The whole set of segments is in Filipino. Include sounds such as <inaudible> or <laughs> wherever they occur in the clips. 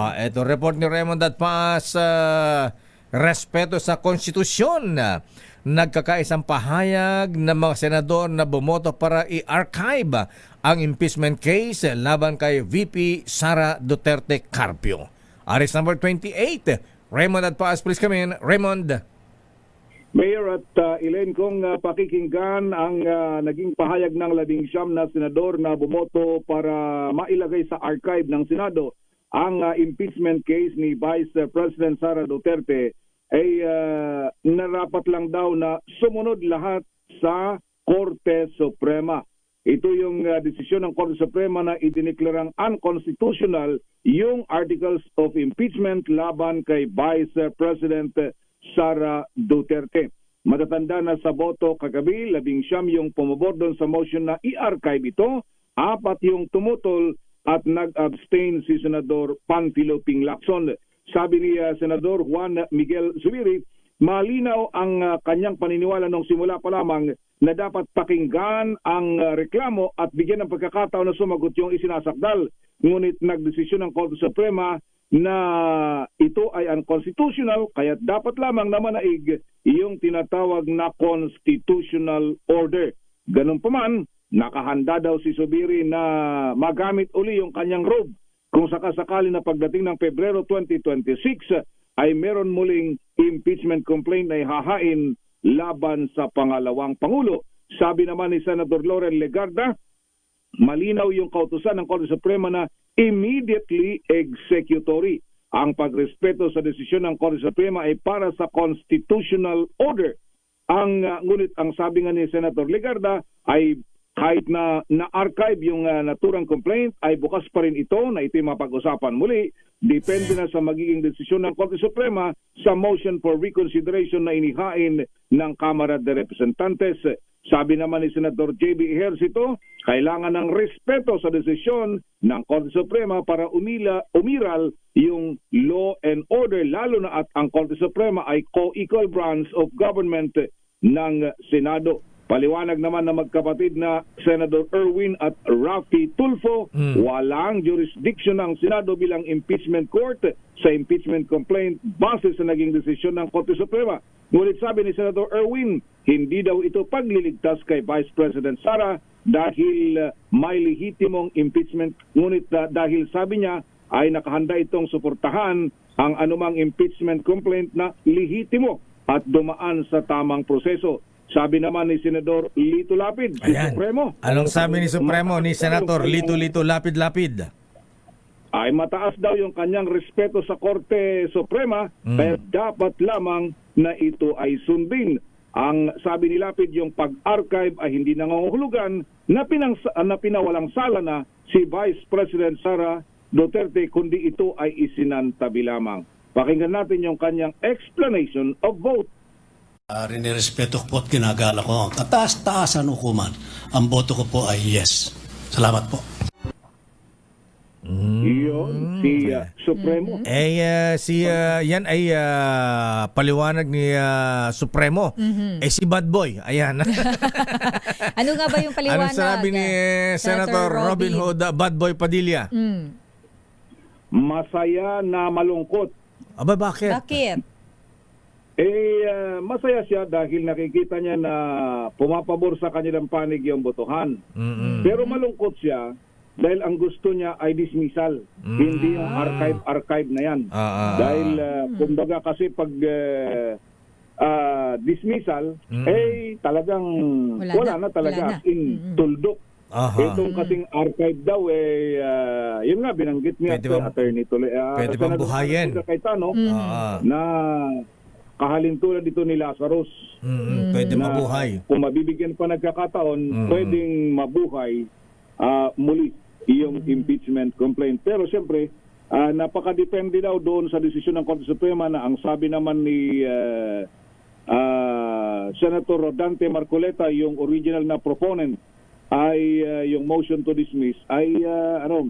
Ah, ito report ni Raymond at Paas ah, respeto sa konstitusyon. Nagkakaisang pahayag ng mga senador na bumoto para i-archive ang impeachment case laban kay VP Sara Duterte Carpio. Aris number 28. Raymond at Paas, please come in. Raymond. Mayor at uh, Elaine, kung uh, pakikinggan ang uh, naging pahayag ng labing siyam na senador na bumoto para mailagay sa archive ng Senado ang uh, impeachment case ni Vice President Sara Duterte ay uh, narapat lang daw na sumunod lahat sa Korte Suprema. Ito yung uh, desisyon ng Korte Suprema na idineklarang unconstitutional yung articles of impeachment laban kay Vice President Sara Duterte. Matatanda na sa boto kagabi, labing siyam yung pumabor doon sa motion na i-archive ito, apat yung tumutol at nag-abstain si Senador Panfilo Ping Lacson. Sabi ni uh, Senador Juan Miguel Zubiri, malinaw ang uh, kanyang paniniwala nung simula pa lamang na dapat pakinggan ang uh, reklamo at bigyan ng pagkakataon na sumagot yung isinasakdal. Ngunit nagdesisyon ng Korte Suprema na ito ay unconstitutional kaya dapat lamang na manaig yung tinatawag na constitutional order. Ganun pa man, nakahanda daw si Subiri na magamit uli yung kanyang robe kung sakasakali na pagdating ng Pebrero 2026 ay meron muling impeachment complaint na ihahain laban sa pangalawang Pangulo. Sabi naman ni Senator Loren Legarda, malinaw yung kautusan ng Korte Suprema na immediately executory. Ang pagrespeto sa desisyon ng Korte Suprema ay para sa constitutional order. Ang uh, ngunit ang sabi nga ni Senator Legarda ay kahit na na-archive yung uh, naturang complaint ay bukas pa rin ito na ito'y mapag-usapan muli. Depende na sa magiging desisyon ng Korte Suprema sa motion for reconsideration na inihain ng Kamara de Representantes. Sabi naman ni Senator J.B. Ejercito, kailangan ng respeto sa desisyon ng Korte Suprema para umila, umiral yung law and order lalo na at ang Korte Suprema ay co-equal branch of government ng Senado. Paliwanag naman na magkapatid na Senator Erwin at Rafi Tulfo, Mm. walang jurisdiction ng Senado bilang impeachment court sa impeachment complaint base sa naging desisyon ng Korte Suprema. Ngunit sabi ni Senator Erwin, hindi daw ito pagliligtas kay Vice President Sara dahil uh, may lehitimong impeachment. Ngunit uh, dahil sabi niya ay nakahanda itong suportahan ang anumang impeachment complaint na lehitimo at dumaan sa tamang proseso. Sabi naman ni Senador Lito Lapid, si Ayan. Supremo. Anong sabi ni Supremo ni Senator Lito Lito Lapid Lapid? ay mataas daw yung kanyang respeto sa Korte Suprema Mm. kaya dapat lamang na ito ay sundin. Ang sabi ni Lapid yung pag-archive ay hindi nangangahulugan na, pinang, na pinawalang sala na si Vice President Sara Duterte kundi ito ay isinantabi lamang. Pakinggan natin yung kanyang explanation of vote. Uh, rinirespeto ko po at ginagala ko ang kataas-taasan hukuman. Ang boto ko po ay yes. Salamat po. Iyon, si uh, Supremo. Eh, ah, si, ah, yan ay ah, paliwanag ni ah, Supremo. Eh, si Bad Boy, ayan. <laughs> Ano nga ba yung paliwanag? Anong sabi ni ah, Senator Robin Hood, ah, Bad Boy Padilla? Mm. Masaya na malungkot Aba, bakit? Bakit? Eh, ah, masaya siya dahil nakikita niya na pumapabor sa kanilang panig yung botohan. Mm-mm. Pero malungkot siya dahil ang gusto niya ay dismissal. Mm. Hindi yung archive-archive na yan. Ah, ah, dahil, ah, kumbaga kasi pag ah, ah, dismissal, Mm. eh talagang Wala wala, na, na, talaga. wala na. As in, Mm-mm. tuldok. Aha. Itong kasing archive daw, eh, ah, yun nga, binanggit niya sa attorney tuloy. ah, pwede bang buhayin? Francisco Cayetano, Mm. Na kahalintulad dito ni Lazarus mm-mm. Pwede na mabuhay. kung mabibigyan pa nagkakataon, Mm. pwedeng mabuhay ah, muli yung impeachment complaint. Pero siyempre, ah, napakadepende daw doon sa desisyon ng Korte Suprema na ang sabi naman ni ah, ah, Senator Dante Marcoleta, yung original na proponent, ay ah, yung motion to dismiss, ay ah, ano,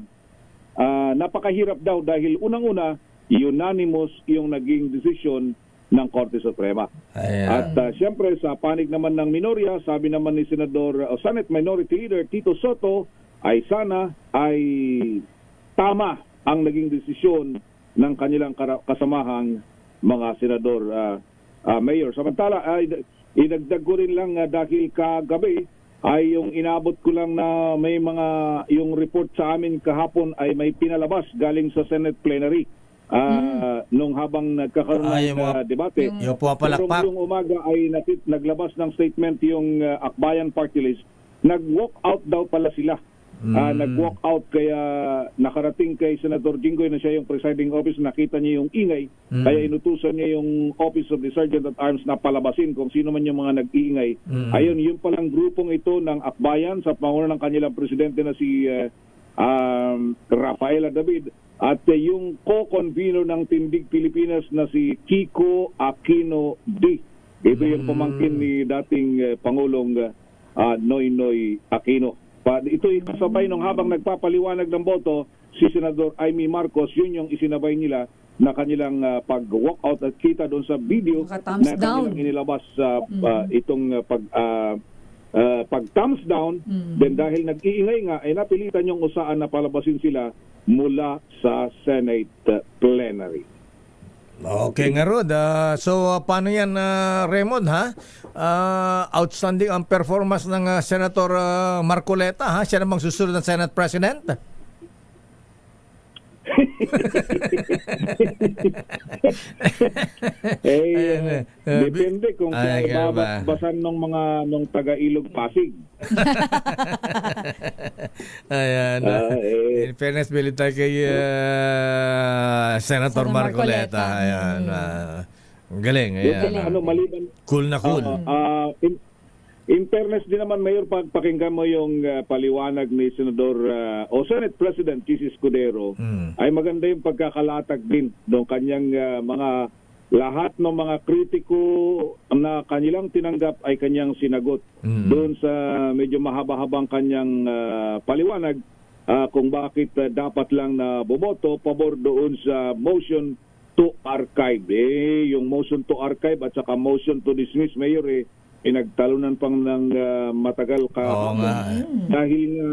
ah, napakahirap daw dahil unang-una, unanimous yung naging desisyon ng Korte Suprema. Ayan. At uh, siyempre sa panig naman ng minorya, sabi naman ni Senador o Senate Minority Leader Tito Soto ay sana ay tama ang naging desisyon ng kanilang kasamahang mga senador, ah, ah, mayor. Samantala, ay idagdag ko rin lang ah, dahil kagabi ay yung inabot ko lang na may mga yung report sa amin kahapon ay may pinalabas galing sa Senate plenary. ah, nung habang nagkakaroon ng yung mga- ah, debate. Yung pumapalakpak. Yung umaga ay natit, naglabas ng statement yung uh, Akbayan Party List. Nag-walk out daw pala sila. Ah, nag-walk out kaya nakarating kay Senator Jinggoy na siya yung presiding office, nakita niya yung ingay, kaya inutusan niya yung Office of the Sergeant at Arms na palabasin kung sino man yung mga nag-iingay. Ayun, yung palang grupong ito ng Akbayan sa pangunan ng kanilang presidente na si uh, um, Rafaela David at uh, yung co-convener ng Tindig Pilipinas na si Kiko Aquino D. Ito yung pamangkin ni dating uh, Pangulong uh, uh, Noynoy Aquino. Pa, ito yung kasabay nung habang nagpapaliwanag ng boto si Senador Amy Marcos, yun yung isinabay nila na kanilang uh, pag-walk out at kita doon sa video na down. kanilang inilabas sa uh, itong uh, pag uh, uh, pag thumbs down then dahil nag-iingay nga ay napilitan yung usaan na palabasin sila mula sa Senate uh, plenary. Okay nga Rod. Ah, so ah, paano yan ah, Raymond ha? Ah, outstanding ang performance ng ah, Senator ah, Marcoleta ha? Siya namang susunod ng Senate President. <laughs> Eh, Ayan. Uh, depende kung Ay, siya kaya ba? babasan ng mga nung taga-ilog Pasig. <laughs> Ayan. Ah, eh. In fairness, bili tayo kay ah, Senator Senator Marcoleta. Ayan. ang galing. Yung Ayan. mga ano, maliban, Cool na cool. Ah, ah, in, in fairness din naman, Mayor, pakinggan mo yung ah, paliwanag ni Senador ah, o Senate President Chis Escudero, Mm. ay maganda yung pagkakalatag din ng kanyang ah, mga lahat ng mga kritiko na kanilang tinanggap ay kanyang sinagot. Mm. Doon sa medyo mahaba-habang kanyang ah, paliwanag ah, kung bakit ah, dapat lang na boboto pabor doon sa motion to archive. Eh, yung motion to archive at saka motion to dismiss, Mayor, eh, pinagtalunan pang ng ah, matagal ka. Oo nga. eh. Dahil nga,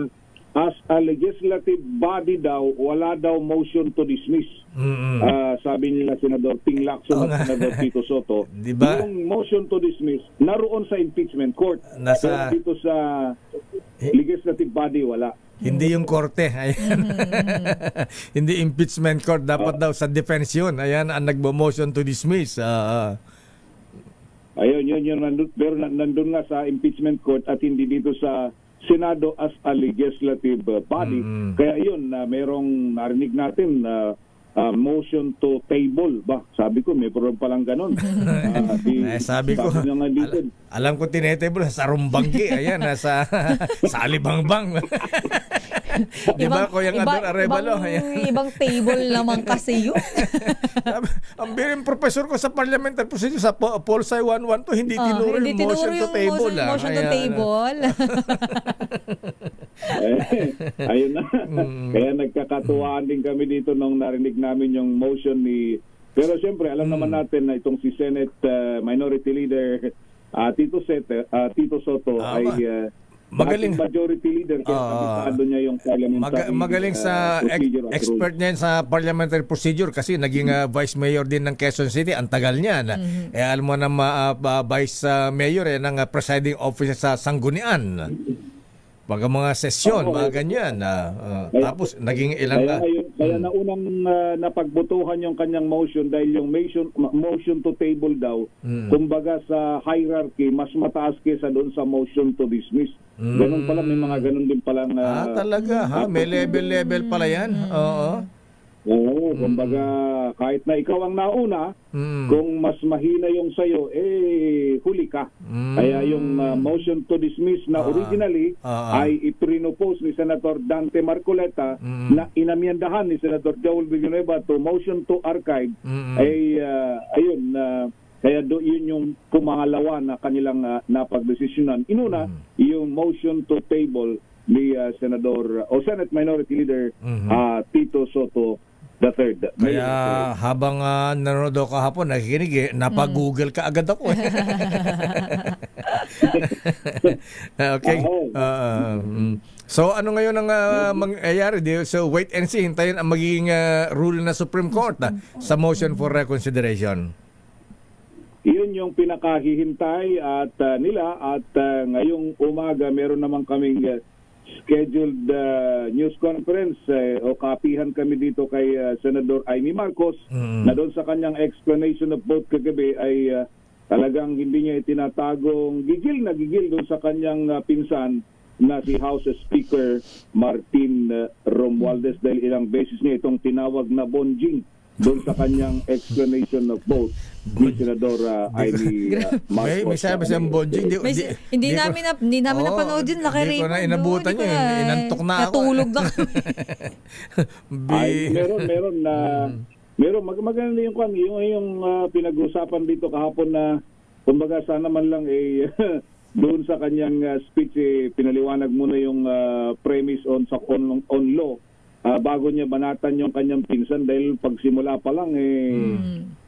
as a legislative body daw, wala daw motion to dismiss. Mm-mm. Ah, sabi nila Senador Ping Lacson nga. at Senador Tito Soto. <laughs> Di ba? Yung motion to dismiss, naroon sa impeachment court. Nasa- Pero dito sa legislative body, wala. Hindi yung korte. Ayan. <laughs> Hindi impeachment court. Dapat daw sa defense yun. Ayan ang nagbo-motion to dismiss. Ah. Ayun, yun, yun. Nandun, pero nan- nandun nga sa impeachment court at hindi dito sa Senado as a legislative uh, body. Mm. Kaya yun, na merong narinig natin na uh, motion to table ba? Sabi ko, may program palang ganon. <laughs> Ah, di- Eh, sabi ko, niya nga dito, al- alam ko tinetable sa Rumbanggi. Ayan, nasa <laughs> sa Alibangbang. Di <laughs> ba, Kuya Ador Arevalo? ibang, ibang table naman kasi yun. Ang bilang professor ko sa parliamentary procedure sa po- Polsai 112, hindi Ah, tinuro hindi yung motion tinuro to yung table. motion, motion to table. Eh, ayun na. Kaya nagkakatuwaan din kami dito nung narinig namin yung motion ni... Pero siyempre, alam naman natin na itong si Senate uh, Minority Leader ah, Tito, Sete, ah, Tito Soto Ah, ay uh, magaling. majority leader kaya kabisado niya yung parliamentary Mag- magaling ah, sa ex- procedure at expert niya sa parliamentary procedure kasi naging ah, vice mayor din ng Quezon City. Ang tagal niya. na Eh, alam mo na ma- ah, vice ah, mayor eh, ng ah, presiding officer sa Sanggunian. Pag mga sesyon, Oo, mga ganyan. ah, ah, Kaya- tapos naging ilang... Kaya, ah, ayun, kaya naunang uh, napagbutuhan yung kanyang motion dahil yung motion, motion to table daw, Mm. kumbaga sa hierarchy, mas mataas kaysa doon sa motion to dismiss. Ganun pala, may mga ganun din palang... uh, ah, talaga ha? May level-level pala yan. Oo. Oo, kumbaga kahit na ikaw ang nauna, Mm. kung mas mahina yung sayo, eh, huli ka. Mm. Kaya yung uh, motion to dismiss na Ah. originally Ah, ah. ay iprinopose ni Senator Dante Marcoleta Mm. na inamyandahan ni Senator Joel Villanueva to motion to archive Mm-mm. ay uh, ayun na kaya do yun yung pumangalawa na kanilang uh, napagdesisyonan. Inuna yung motion to table ni uh, Senador o Senate Minority Leader Mhm. uh, Tito Soto the third. Kaya habang uh, nanonood ako kahapon, nakikinig eh, napag-google ka agad ako eh. <laughs> okay. Ah, mm. so ano ngayon ang ah, mangyayari? So wait and see. Hintayin ang magiging ah, rule na Supreme Court ah, sa motion for reconsideration. Iyon yung pinakahihintay at ah, nila at ah, ngayong umaga meron naman kaming ah, scheduled ah, news conference eh, o kapihan kami dito kay ah, Senador Amy Marcos Mm. na doon sa kanyang explanation of vote kagabi ay ah, talagang hindi niya itinatagong gigil na gigil doon sa kanyang ah, pinsan na si House Speaker Martin ah, Romualdez dahil ilang beses niya itong tinawag na bonjing doon sa kanyang explanation of vote ni Senador uh, <laughs> Amy uh, May, Marcos. may sabi sa bonjing. Di, May, di- hindi di namin na, hindi namin Oo, napanood yun. Laki Hindi ko na Raymond, inabutan yun. ko na- Inantok na ako. Natulog na kami. <laughs> Ay, meron, meron na meron mag maganda yung kwan, yung yung uh, pinag-usapan dito kahapon na kumbaga sana man lang eh <laughs> doon sa kanyang uh, speech eh, pinaliwanag muna yung uh, premise on sa on, on law ah, bago niya banatan yung kanyang pinsan dahil pagsimula pa lang eh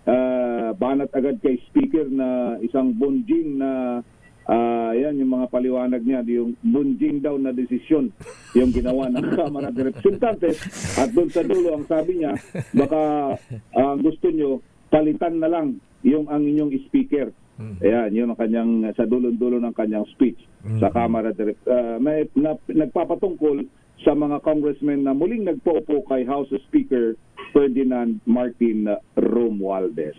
ah, banat agad kay speaker na isang bunjing na ah, yan yung mga paliwanag niya yung bunjing daw na desisyon yung ginawa ng <laughs> Kamara de Representantes. At doon sa dulo ang sabi niya baka ah, gusto nyo palitan na lang yung ang inyong speaker. Ayan, yun ang kanyang sa dulo-dulo ng kanyang speech sa Kamara de Rep- ah, may na, nagpapatungkol sa mga congressmen na muling nagpaupo kay House Speaker Ferdinand Martin Romualdez.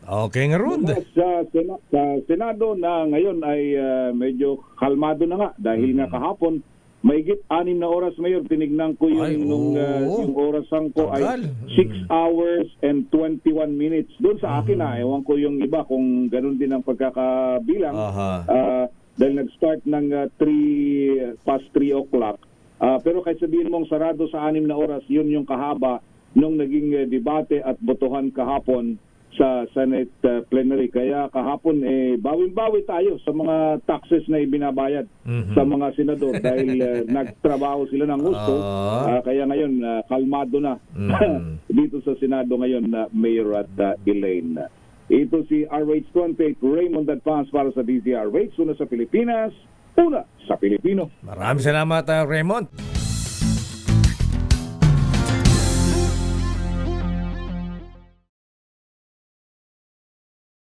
Okay nga. Mula Sa, Sena- sa Senado na ngayon ay ah, medyo kalmado na nga dahil nga kahapon mahigit anim na oras mayor tinignan ko yung Ay, nung oo. yung orasan ko Tagal. ay 6 hours and 21 minutes doon sa akin Mm. ah ewan ko yung iba kung ganun din ang pagkakabilang Aha. Ah, dahil nag-start ng 3 past 3 o'clock Ah, pero kahit sabihin mong sarado sa anim na oras yun yung kahaba nung naging eh, debate at botohan kahapon sa Senate ah, plenary. Kaya kahapon eh bawin-bawi tayo sa mga taxes na ibinabayad Mhm. sa mga senador dahil eh, <laughs> nagtrabaho sila ng gusto. Ah, kaya ngayon ah, kalmado na Mhm. <laughs> dito sa Senado ngayon na Mayor at ah, Elaine. Ito si RH28 Raymond Advance para sa DZRH. Una sa Pilipinas, una sa Pilipino. Maraming salamat, ah, Raymond.